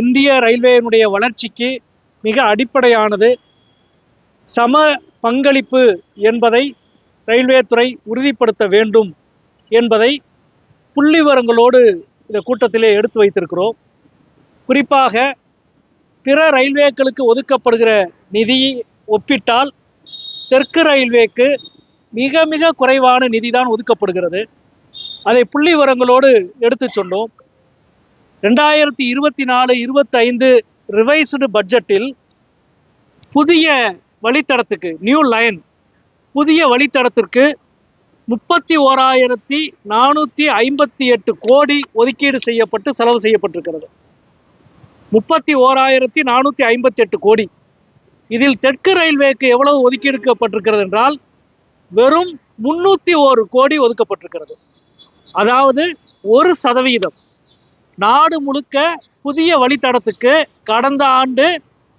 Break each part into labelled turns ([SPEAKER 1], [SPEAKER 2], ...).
[SPEAKER 1] இந்திய ரயில்வேயினுடைய வளர்ச்சிக்கு மிக அடிப்படையானது. சம பங்களிப்பு என்பதை ரயில்வே துறை உறுதிப்படுத்த வேண்டும் என்பதை புள்ளிவரங்களோடு இந்த கூட்டத்திலே எடுத்து வைத்திருக்கிறோம். குறிப்பாக பிற ரயில்வேக்களுக்கு ஒதுக்கப்படுகிற நிதி ஒப்பிட்டால் தெற்கு ரயில்வேக்கு மிக மிக குறைவான நிதி தான் ஒதுக்கப்படுகிறது. அதை புள்ளி விவரங்களோடு எடுத்து சொன்னோம். ரெண்டாயிரத்தி இருபத்தி நாலு இருபத்தைந்து ரிவைஸ்டு பட்ஜெட்டில் புதிய வழித்தடத்துக்கு நியூ லைன் புதிய வழித்தடத்திற்கு முப்பத்தி ஓராயிரத்தி நானூற்றி ஐம்பத்தி எட்டு கோடி ஒதுக்கீடு செய்யப்பட்டு செலவு செய்யப்பட்டிருக்கிறது. முப்பத்தி ஓராயிரத்தி நானூற்றி ஐம்பத்தி எட்டு கோடி. இதில் தெற்கு ரயில்வேக்கு எவ்வளவு ஒதுக்கீடுக்கப்பட்டிருக்கிறது என்றால் வெறும் முன்னூற்றி ஒரு கோடி ஒதுக்கப்பட்டிருக்கிறது. அதாவது ஒரு சதவீதம். நாடு முழுக்க புதிய வழித்தடத்துக்கு கடந்த ஆண்டு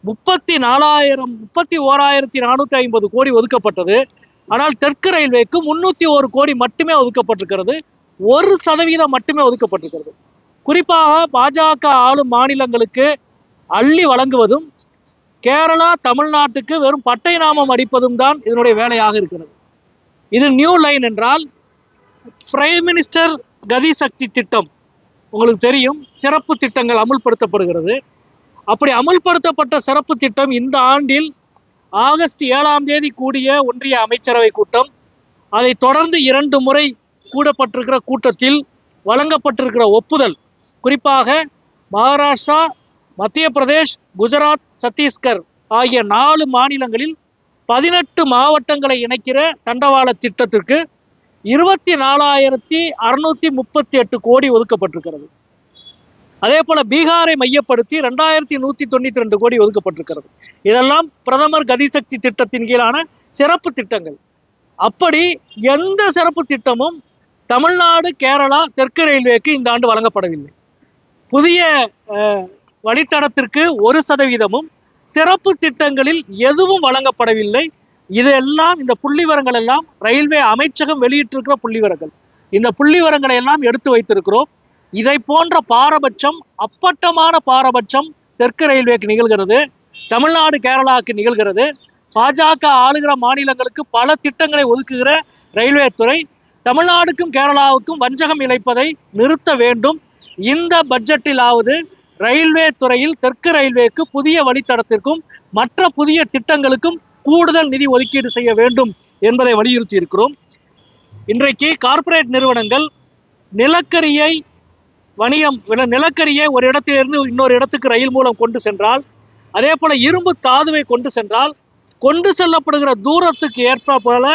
[SPEAKER 1] முப்பத்தி நாலாயிரம் முப்பத்தி ஓராயிரத்தி நானூற்றி ஐம்பது கோடி ஒதுக்கப்பட்டது. ஆனால் தெற்கு ரயில்வேக்கு முன்னூற்றி ஒரு கோடி மட்டுமே ஒதுக்கப்பட்டிருக்கிறது. ஒரு சதவீதம் மட்டுமே ஒதுக்கப்பட்டிருக்கிறது. குறிப்பாக பாஜக ஆளும் மாநிலங்களுக்கு அள்ளி வழங்குவதும் கேரளா தமிழ்நாட்டுக்கு வெறும் பட்டை நாமம் அடிப்பதும் தான் இதனுடைய வேலையாக இருக்கிறது. இது நியூ லைன் என்றால் பிரைம் மினிஸ்டர் கதி சக்தி திட்டம். உங்களுக்கு தெரியும் சிறப்பு திட்டங்கள் அமுல்படுத்தப்படுகிறது. அப்படி அமுல்படுத்தப்பட்ட சிறப்பு திட்டம் இந்த ஆண்டில் ஆகஸ்ட் ஏழாம் தேதி கூடிய ஒன்றிய அமைச்சரவை கூட்டம். அதை தொடர்ந்து இரண்டு முறை கூடப்பட்டிருக்கிற கூட்டத்தில் வழங்கப்பட்டிருக்கிற ஒப்புதல் குறிப்பாக மகாராஷ்டிரா மத்திய பிரதேஷ் குஜராத் சத்தீஸ்கர் ஆகிய நாலு மாநிலங்களில் பதினெட்டு மாவட்டங்களை இணைக்கிற தண்டவாள திட்டத்திற்கு இருபத்தி நாலாயிரத்தி அறுநூத்தி முப்பத்தி எட்டு கோடி ஒதுக்கப்பட்டிருக்கிறது. அதே போல பீகாரை மையப்படுத்தி ரெண்டாயிரத்தி நூத்தி தொண்ணூத்தி ரெண்டு கோடி ஒதுக்கப்பட்டிருக்கிறது. இதெல்லாம் பிரதமர் கதிசக்தி திட்டத்தின் கீழான சிறப்பு திட்டங்கள். அப்படி எந்த சிறப்பு திட்டமும் தமிழ்நாடு கேரளா தெற்கு ரயில்வேக்கு இந்த ஆண்டு வழங்கப்படவில்லை. புதிய வழித்தடத்திற்கு ஒரு சதவீதமும் சிறப்பு திட்டங்களில் எதுவும் வழங்கப்படவில்லை. இதெல்லாம் இந்த புள்ளிவரங்கள் எல்லாம் ரயில்வே அமைச்சகம் வெளியிட்டிருக்கிற புள்ளிவரங்கள். இந்த புள்ளிவரங்களை எல்லாம் எடுத்து வைத்திருக்கிறோம். இதை போன்ற பாரபட்சம் அப்பட்டமான பாரபட்சம் தெற்கு ரயில்வேக்கு நிகழ்கிறது. தமிழ்நாடு கேரளாவுக்கு நிகழ்கிறது. பாஜக ஆளுகிற மாநிலங்களுக்கு பல திட்டங்களை ஒதுக்குகிற ரயில்வே துறை தமிழ்நாடுக்கும் கேரளாவுக்கும் வஞ்சகம் இழைப்பதை நிறுத்த வேண்டும். இந்த பட்ஜெட்டிலாவது ரயில்வே துறையில் தெற்கு ரயில்வேக்கு புதிய வழித்தடத்திற்கும் மற்ற புதிய திட்டங்களுக்கும் கூடுதல் நிதி ஒதுக்கீடு செய்ய வேண்டும் என்பதை வலியுறுத்தி இருக்கிறோம் இன்றைக்கு கார்ப்பரேட் நிறுவனங்கள் நிலக்கரியை வணிகம் நிலக்கரியை ஒரு இடத்திலிருந்து இன்னொரு இடத்துக்கு ரயில் மூலம் கொண்டு சென்றால் அதே போல இரும்பு தாதுவை கொண்டு சென்றால் கொண்டு செல்லப்படுகிற தூரத்துக்கு ஏற்ப போல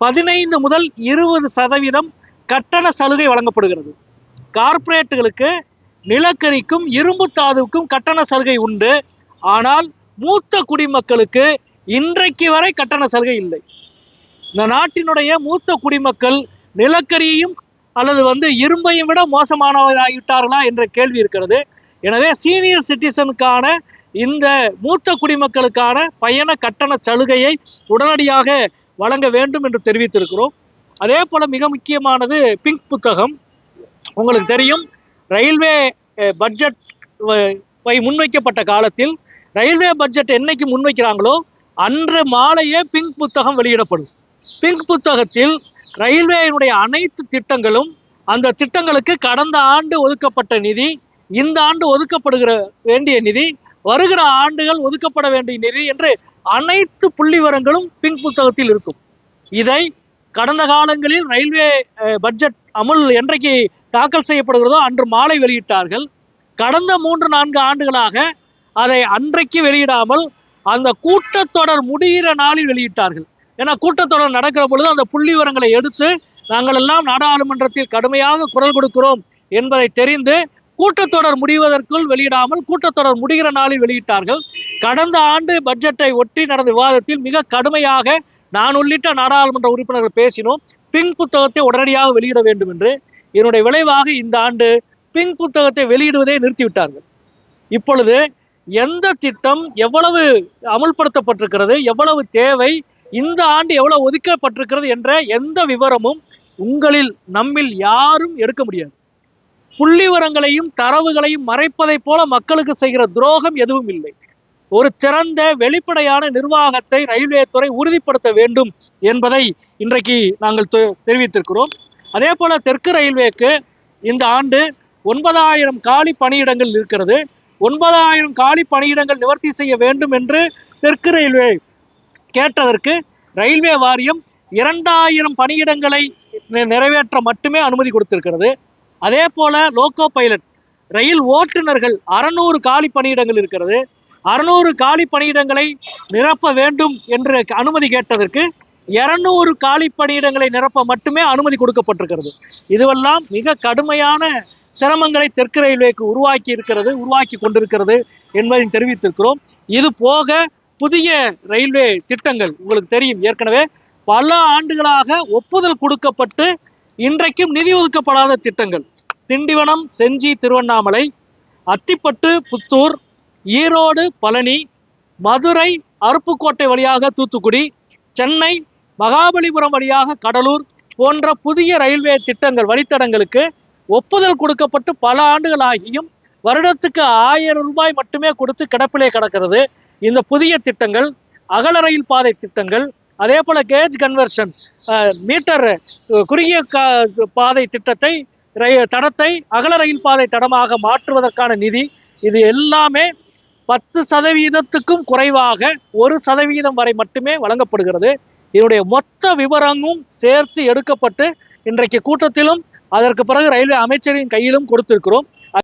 [SPEAKER 1] பதினைந்து முதல் இருபது சதவீதம் கட்டண சலுகை வழங்கப்படுகிறது. கார்ப்பரேட்டுகளுக்கு நிலக்கரிக்கும் இரும்பு தாதுவுக்கும் கட்டண சலுகை உண்டு. ஆனால் மூத்த குடிமக்களுக்கு இன்றைக்கு வரை கட்டண சலுகை இல்லை. இந்த நாட்டினுடைய மூத்த குடிமக்கள் நிலக்கரியையும் அல்லது வந்து இரும்பையும் விட மோசமானவராகிவிட்டார்களா என்ற கேள்வி இருக்கிறது. எனவே சீனியர் சிட்டிசனுக்கான இந்த மூத்த குடிமக்களுக்கான பயண கட்டண சலுகையை உடனடியாக வழங்க வேண்டும் என்று தெரிவித்திருக்கிறோம். அதே போல் மிக முக்கியமானது பிங்க் புத்தகம். உங்களுக்கு தெரியும் ரயில்வே பட்ஜெட் வை முன்வைக்கப்பட்ட காலத்தில் ரயில்வே பட்ஜெட் என்னைக்கு முன்வைக்கிறாங்களோ அன்று மாலையே பிங்க் புத்தகம் வெளியிடப்படும். பிங்க் புத்தகத்தில் ரயில்வேயினுடைய அனைத்து திட்டங்களும் அந்த திட்டங்களுக்கு கடந்த ஆண்டு ஒதுக்கப்பட்ட நிதி இந்த ஆண்டு ஒதுக்கப்படுகிற வேண்டிய நிதி வருகிற ஆண்டுகள் ஒதுக்கப்பட வேண்டிய நிதி என்று அனைத்து புள்ளிவரங்களும் பிங்க் புத்தகத்தில் இருக்கும். இதை கடந்த காலங்களில் ரயில்வே பட்ஜெட் அமுல் என்றைக்கு தாக்கல் செய்யப்படுகிறதோ அன்று மாலை வெளியிட்டார்கள். கடந்த மூன்று நான்கு ஆண்டுகளாக அதை அன்றைக்கு வெளியிடாமல் அந்த கூட்டத்தொடர் முடிகிற நாளில் வெளியிட்டார்கள். ஏன்னா கூட்டத்தொடர் நடக்கிற பொழுது அந்த புள்ளி விவரங்களை எடுத்து நாங்கள் எல்லாம் நாடாளுமன்றத்தில் கடுமையாக குரல் கொடுக்கிறோம் என்பதை தெரிந்து கூட்டத்தொடர் முடிவதற்குள் வெளியிடாமல் கூட்டத்தொடர் முடிகிற நாளில் வெளியிட்டார்கள். கடந்த ஆண்டு பட்ஜெட்டை ஒட்டி நடந்த விவாதத்தில் மிக கடுமையாக நான் உள்ளிட்ட நாடாளுமன்ற உறுப்பினர்கள் பேசினோம். பிங்க் புத்தகத்தை உடனடியாக வெளியிட வேண்டும் என்று. இதனுடைய விளைவாக இந்த ஆண்டு பிங்க் புத்தகத்தை வெளியிடுவதை நிறுத்திவிட்டார்கள். இப்பொழுது எந்த திட்டம் எவ்வளவு அமல்படுத்தப்பட்டிருக்கிறது எவ்வளவு தேவை இந்த ஆண்டு எவ்வளவு ஒதுக்கப்பட்டிருக்கிறது என்ற எந்த விவரமும் உங்களில் நம்மில் யாரும் எடுக்க முடியாது. புள்ளி விவரங்களையும் தரவுகளையும் மறைப்பதைப் போல மக்களுக்கு செய்கிற துரோகம் எதுவும் இல்லை. ஒரு திறந்த வெளிப்படையான நிர்வாகத்தை ரயில்வே துறை உறுதிப்படுத்த வேண்டும் என்பதை இன்றைக்கு நாங்கள் தெ- தெரிவித்திருக்கிறோம். அதே போல தெற்கு ரயில்வேக்கு இந்த ஆண்டு ஒன்பதாயிரம் காலி பணியிடங்கள் இருக்கிறது. ஒன்பதாயிரம் காலி பணியிடங்கள் நிவர்த்தி செய்ய வேண்டும் என்று தெற்கு ரயில்வே கேட்டதற்கு ரயில்வே வாரியம் இரண்டாயிரம் பணியிடங்களை நிறைவேற்ற மட்டுமே அனுமதி கொடுத்திருக்கிறது. அதே போல லோகோ பைலட் ரயில் ஓட்டுநர்கள் அறநூறு காலி பணியிடங்கள் இருக்கிறது. அறுநூறு காலி பணியிடங்களை நிரப்ப வேண்டும் என்று அனுமதி கேட்டதற்கு இருநூறு காலி பணியிடங்களை நிரப்ப மட்டுமே அனுமதி கொடுக்கப்பட்டிருக்கிறது. இதுவெல்லாம் மிக கடுமையான சிரமங்களை தெற்கு ரயில்வேக்கு உருவாக்கி இருக்கிறது உருவாக்கி கொண்டிருக்கிறது என்பதையும் தெரிவித்திருக்கிறோம். இது போக புதிய ரயில்வே திட்டங்கள் உங்களுக்கு தெரியும். ஏற்கனவே பல ஆண்டுகளாக ஒப்புதல் கொடுக்கப்பட்டு இன்றைக்கும் நிதி ஒதுக்கப்படாத திட்டங்கள். திண்டிவனம் செஞ்சி திருவண்ணாமலை அத்திப்பட்டு புத்தூர் ஈரோடு பழனி மதுரை அருப்புக்கோட்டை வழியாக தூத்துக்குடி சென்னை மகாபலிபுரம் வழியாக கடலூர் போன்ற புதிய ரயில்வே திட்டங்கள் வழித்தடங்களுக்கு ஒப்புதல் கொடுக்கப்பட்டு பல ஆண்டுகள் ஆகியும் வருடத்துக்கு ஆயிரம் ரூபாய் மட்டுமே கொடுத்து கிடப்பிலே கிடக்கிறது. இந்த புதிய திட்டங்கள் அகல ரயில் பாதை திட்டங்கள் அதே போல கேஜ் கன்வர்ஷன் மீட்டர் குறுகிய பாதை திட்டத்தை ரய- தடத்தை அகல ரயில் பாதை தடமாக மாற்றுவதற்கான நிதி இது எல்லாமே பத்து சதவீதத்துக்கும் குறைவாக ஒரு சதவீதம் வரை மட்டுமே வழங்கப்படுகிறது. இதனுடைய மொத்த விவரமும் சேர்த்து எடுக்கப்பட்டு இன்றைக்கு கூட்டத்திலும் அதற்கு பிறகு ரயில்வே அமைச்சரின் கையிலும் கொடுத்திருக்கிறோம்.